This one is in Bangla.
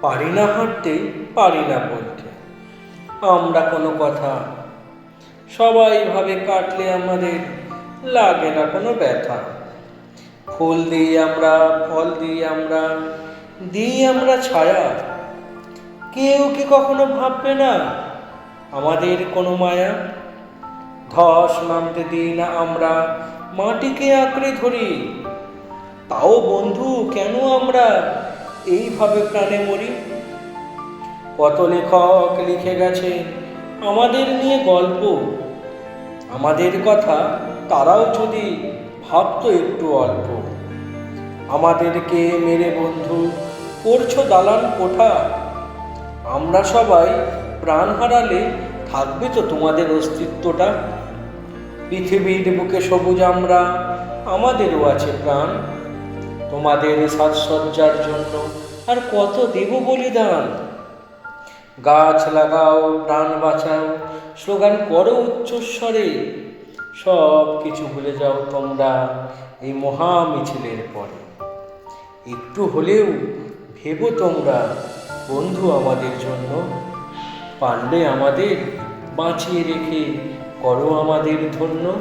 পারি না হাঁটতে, পারি না বলতে। আমরা কোনো কথা সবাই ভাবে কাটলে আমাদের লাগে না কোনো ব্যথা। ফুল দিই আমরা, ফল দিই আমরা দিই আমরা ছায়া। কেউ কি কখনো ভাববে না আমাদের কোনো মায়া? ধস নামতে দিই না আমরা, মাটিকে আঁকড়ে ধরি। তাও বন্ধু, কেন আমরা এইভাবে প্রাণে মরি। কত লেখক লিখে গেছে, আমাদের নিয়ে গল্প, আমাদের কথা তারাও যদি ভাবতো একটু অল্প। আমাদেরকে মেরে বন্ধু, করছ দালান কোঠা। আমরা সবাই প্রাণ হারালে থাকবে তো তোমাদের অস্তিত্বটা। পৃথিবীর বুকে সবুজ আমরা, আমাদেরও আছে প্রাণ। তোমাদের সাজসজ্জার জন্য। আর কত দেব বলিদান? গাছ লাগাও, প্রাণ বাঁচাও, স্লোগান করো উচ্চস্বরে। সব কিছু ভুলে যাও তোমরা এই মহা মিছিলের পরে। একটু হলেও ভেবো তোমরা, বন্ধু আমাদের জন্য। পারলে আমাদের বাঁচিয়ে রেখে করো আমাদের ধন্য।